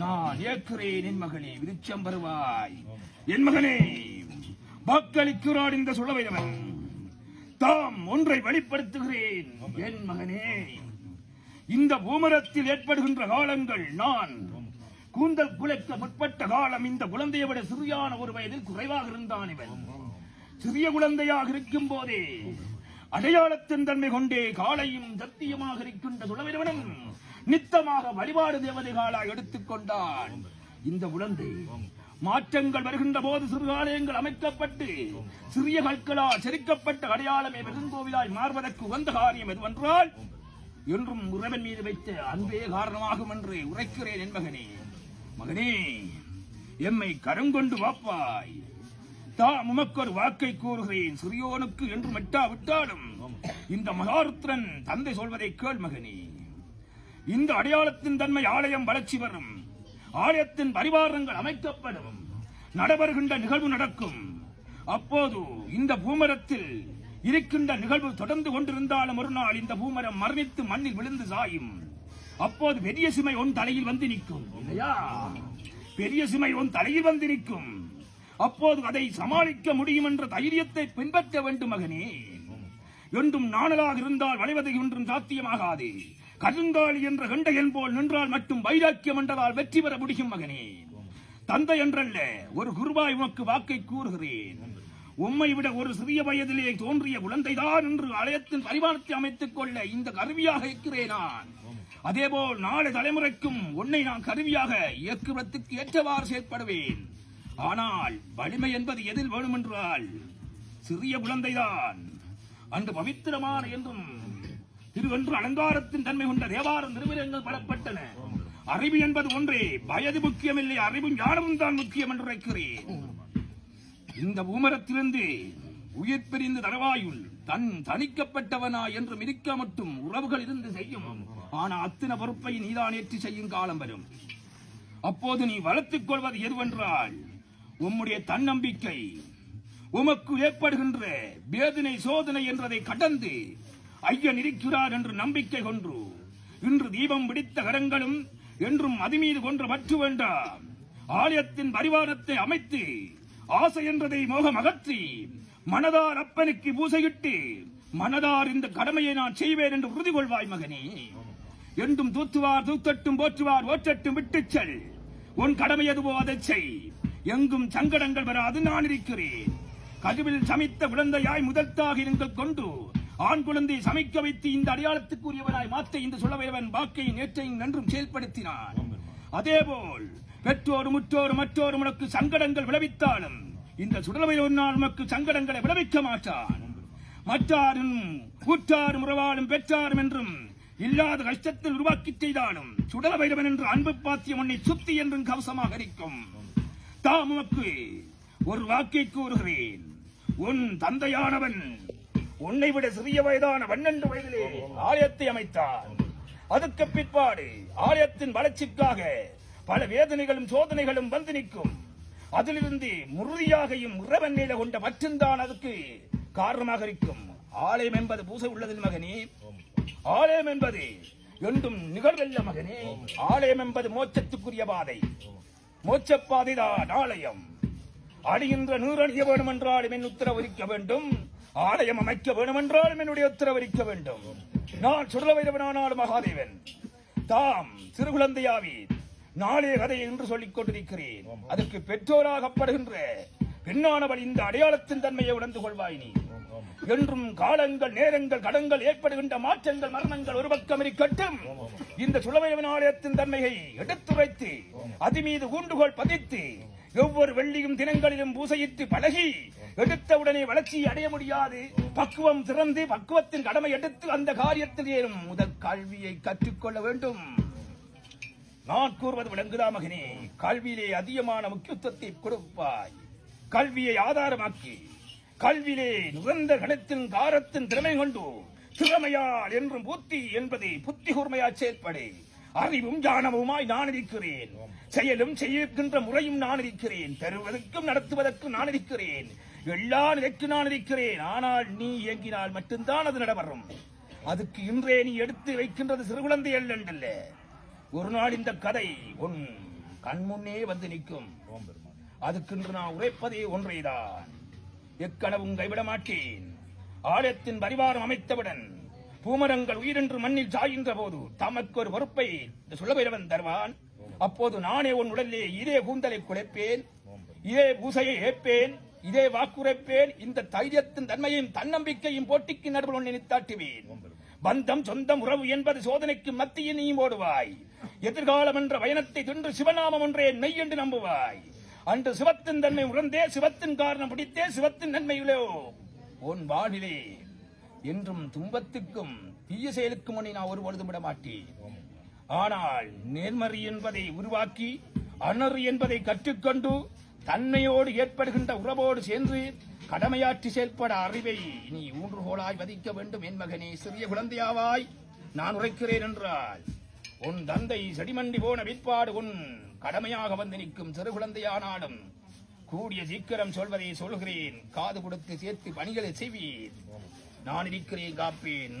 நான் ஏற்கிறேன் என் மகனே விருச்சம் வருவாய். என் மகனே வாக்களிக்கிறான் இந்த சுழவையவன் தாம் ஒன்றை வெளிப்படுத்துகிறேன் என் மகனே. இந்த பூமரத்தில் ஏற்படுகின்ற காலங்கள் நான் கூந்தல் குலைக்க முற்பட்ட காலம் இந்த குழந்தையை விட சிறியான ஒரு வயதில் குறைவாக இருந்தான் இவன். சிறிய குழந்தையாக இருக்கும் போதே அடையாளத்தின் தன்மை கொண்டே காலையும் சத்தியமாக இருக்கின்ற சுழவிரவனும் நித்தமாக வழிபாடு தேவதைகளாக எடுத்துக்கொண்டான் இந்த குழந்தை மாற்றங்கள் வருகின்ற போது சிறுகாலயங்கள் அமைக்கப்பட்டு சிறிய கற்களால் செரிக்கப்பட்ட அடையாளமே பெருங்கோவிலாய் மாறுவதற்கு உகந்த காரியம் எதுவென்றால் என்றும் உறவன் மீது வைத்த அன்பே காரணமாகும் என்று உரைக்கிறேன் என் மகனே. மகனே எம்மை கரங்கொண்டு வாப்பாய். தாம் உமக்கொரு வாக்கை கூறுகிறேன். சிறியோனுக்கு என்று மட்டா விட்டாலும் இந்த மகாருத்திரன் தந்தை சொல்வதை கேள் மகனே. இந்த அடையாளத்தின் தன்மை ஆலயம் வளர்ச்சி வரும் ஆலயத்தின் பரிவாரங்கள் அமைக்கப்படும். நடைபெறுகின்ற நிகழ்வு நடக்கும். அப்போது இந்த பூமரத்தில் இருக்கின்ற நிகழ்வு தொடர்ந்து கொண்டிருந்தாலும் ஒரு நாள் இந்த பூமரம் மரணித்து மண்ணில் விழுந்து சாயும். அப்போது பெரிய சுமை உன் தலையில் வந்து நிற்கும். இல்லையா? பெரிய சுமை உன் தலையில் வந்து நிற்கும். அப்போது அதை சமாளிக்க முடியும் என்ற தைரியத்தை பின்பற்ற வேண்டும் மகனே. என்றும் நாணலாக இருந்தால் வளைவது ஒன்றும் சாத்தியமாகாது. கருங்காலி என்ற கண்டையன் போல் நின்றால் மட்டும் வைராக்கியம் என்றதால் வெற்றி பெற முடியும் மகனே. தந்தை என்றல்ல ஒரு குருவாய் உனக்கு வாக்கை கூறுகிறேன். உம்மை விட ஒரு சிறிய வயதிலே தோன்றிய குழந்தைதான் என்று ஆலயத்தின் பரிமாணத்தை அமைத்துக் கொள்ள இந்த கருவியாக இருக்கிறேன் நான். அதேபோல் நாளை தலைமுறைக்கும் உன்னை நான் கருவியாக இயக்குவதற்கு ஏற்றவாறு செயற்படுவேன். ஆனால் வலிமை என்பது எதில் வேணுமென்றால் சிறிய குழந்தைதான். அன்று பவித்திரமான என்றும் திருவென்று அலங்காரத்தின் தன்மை கொண்ட தேவார நிறுவனங்கள் பலப்பட்டன. அறிவு என்பது ஒன்றே வயது முக்கியமில்லை அறிவும் ஞானமும் தான் முக்கியம் என்று உரைக்கிறேன் இந்த பூமரத்திலிருந்து உயிர் பிரிந்து தரவாயுள் தன் தனிக்கப்பட்டவனா என்று மிதிக்க மட்டும் உறவுகள் இருந்து செய்யும். ஆனா அத்தின பொறுப்பை நீதான் ஏற்றி செய்யும் காலம் வரும். அப்போது நீ வளர்த்துக் கொள்வது எதுவென்றால் உம்முடைய தன்னம்பிக்கை உமக்கு ஏற்படுகின்ற வேதனை சோதனை என்றதை கடந்து ஐயன் இருக்கிறார் என்று நம்பிக்கை கொன்று இன்று தீபம் பிடித்த கரங்களும் என்றும் அது மீது கொன்று பற்று வேண்டாம். ஆலயத்தின் பரிவாரத்தை அமைத்து ஆசை என்றதை மோகம் அகற்றி மனதார் அப்பனுக்கு பூசையிட்டு மனதார் இந்த கடமையை நான் செய்வேன் என்று உறுதி கொள்வாய் மகனே. என்றும் தூத்துவார் தூத்தட்டும் போற்றுவார் ஓற்றட்டும் விட்டுச் செல். உன் கடமை எதுவோ அதை செய். எங்கும் சங்கடங்கள் வராது நான் இருக்கிறேன். கருவில் சமைத்த குழந்தையாய் முதற்தாக நீங்கள் கொண்டு ஆண் குழந்தை சமைக்க வைத்து இந்த அடையாளத்துக்குரியவனாய் மாத்த இந்த சுழவையவன் வாக்கையும் நேற்றையும் நன்றும் செயல்படுத்தினார் அதேபோல் பெற்றோர் முற்றோர் மற்றோர் உனக்கு சங்கடங்கள் விளைவித்தாலும் இந்த சுடலவையில் ஒரு நாள் உனக்கு சங்கடங்களை விளைவிக்க மாட்டான். மற்றாரும் கூற்றாரும் உறவாலும் பெற்றாரும் என்றும் இல்லாத கஷ்டத்தில் உருவாக்கி செய்தாலும் சுடல வைரவன் என்று அன்பு பாத்தியம் உன்னை சுத்தி என்றும் கவசமாக இருக்கும் தாம் உமக்கு ஒரு வாக்கை கூறுகிறேன். உன் தந்தையானவன் உன்னை விட சிறிய வயதான பன்னெண்டு வயதிலே ஆலயத்தை அமைத்தான் அதுக்கு பிற்பாடு ஆலயத்தின் வளர்ச்சிக்காக பல வேதனைகளும் சோதனைகளும் வந்து நிற்கும். அதிலிருந்து முறுதியாகையும் இறைவன் நிலை கொண்ட மட்டும்தான் அதுக்கு காரணமாக இருக்கும். ஆலயம் என்பது பூசை உள்ளதில் மகனே. ஆலயம் என்பது என்றும் நிகழ்வல்ல மகனே. ஆலயம் என்பது மோட்சத்துக்குரிய பாதை. மோட்சப்பாதைதான் ஆலயம். அடிகின்ற நீரணிய வேண்டும் என்றாலும் என் உத்தரவரிக்க வேண்டும். ஆலயம் அமைக்க வேண்டும் என்றாலும் என்னுடைய உத்தரவரிக்க வேண்டும். நான் சுடல வைரவனானாலும் மகாதேவன். தாம் சிறுகுழந்தையாவி நாளே கதை என்று சொல்லிக் கொண்டிருக்கிறேன். அதற்கு பெற்றோராகப்படுகின்ற பெண்ணானவள் இந்த அடையாளத்தின் தன்மையை உணர்ந்து கொள்வாய் நீ. என்றும் காலங்கள் நேரங்கள் கடங்கள் ஏற்படுகின்ற மாற்றங்கள் மரணங்கள் ஒரு பக்கம் இருக்கட்டும். இந்த சுழவையவன் ஆலயத்தின் தன்மையை எடுத்துரைத்து அது மீது ஊண்டுகோல் பதித்து ஒவ்வொரு வெள்ளியும் தினங்களிலும் பூசையிட்டு பழகி எடுத்தவுடனே வளர்ச்சி அடைய முடியாது. பக்குவம் சிறந்து பக்குவத்தின் கடமை எடுத்து அந்த காரியத்தில் ஏறும் முதல் கல்வியை கற்றுக்கொள்ள வேண்டும். நான் கூறுவது விளங்குதா மகனே? கல்வியிலே அதிகமான முக்கியத்துவத்தை கொடுப்பாய். கல்வியை ஆதாரமாக்கி கல்வியிலே நுகர்ந்த கணத்தின் காரத்தின் திறமை கொண்டு திறமையால் என்றும் புத்தி என்பதை புத்தி கூர்மையா செயற்படை. அறிவும் ஞானமுமாய் நான் இருக்கிறேன் செயலும் செய்கின்ற முறையும் நான் இருக்கிறேன் தருவதற்கும் நடத்துவதற்கும் நான் இருக்கிறேன் எல்லா நிலைக்கும் நான் இருக்கிறேன் ஆனால் நீ இயங்கினால் மட்டும்தான் அது நடவரும். அதுக்கு இன்றே நீ எடுத்து வைக்கின்றது சிறுகுழந்தை அல்ல ஒரு நாள் இந்த கதை உன் கண்முன்னே வந்து நிற்கும். அதுக்கென்று நான் உரைப்பதே ஒன்றேதான். எக்கனவும் கைவிட மாட்டேன் ஆலயத்தின் பரிவாரம் அமைத்தவுடன் பூமரங்கள் உயிரென்று மண்ணில் சாகின்ற போது தமக்கு ஒரு பொறுப்பை இந்த தருவான். அப்போது நானே உன் உடலிலே இதே கூந்தலை குலைப்பேன் இதே பூசையை ஏற்பேன் இதே வாக்குரைப்பேன் இந்த தைரியத்தின் தன்மையும் தன்னம்பிக்கையும் போட்டிக்கு நடுவில் உன்னை நித்தாட்டுவேன். பந்தம் சொந்தம் உறவு என்பது சோதனைக்கு மத்தியில் நீயும் ஓடுவாய். எதிர்காலம் என்ற பயணத்தை தின்று சிவநாமம் ஒன்றே மெய் என்று நம்புவாய். அன்று சிவத்தின் தன்மை உணர்ந்தே சிவத்தின் காரணம் பிடித்தே சிவத்தின் நன்மையிலோ உன் வாழ்விலே என்றும் துன்பத்துக்கும் தீய செயலுக்கும் உன்னை நான் ஒரு பொழுதும் விட மாட்டேன் ஆனால் நேர்மறை என்பதை உருவாக்கி அணறு என்பதை கற்றுக்கொண்டு தன்மையோடு ஏற்படுகின்ற உறவோடு சேர்ந்து கடமையாற்றி செயல்பட அறிவை நீ ஊன்றுகோலாய் வதிக்க வேண்டும் என் மகனே. சிறிய குழந்தையாவாய் நான் உரைக்கிறேன் என்றால் உன் தந்தை செடிமண்டி போன விற்பாடு உன் கடமையாக வந்து நிற்கும் சிறு குழந்தையானாலும் கூடிய சீக்கிரம் சொல்வதை சொல்கிறேன். காது கொடுத்து சேர்த்து பணிகளை செய்வீர். நான் இருக்கிறேன் காப்பேன்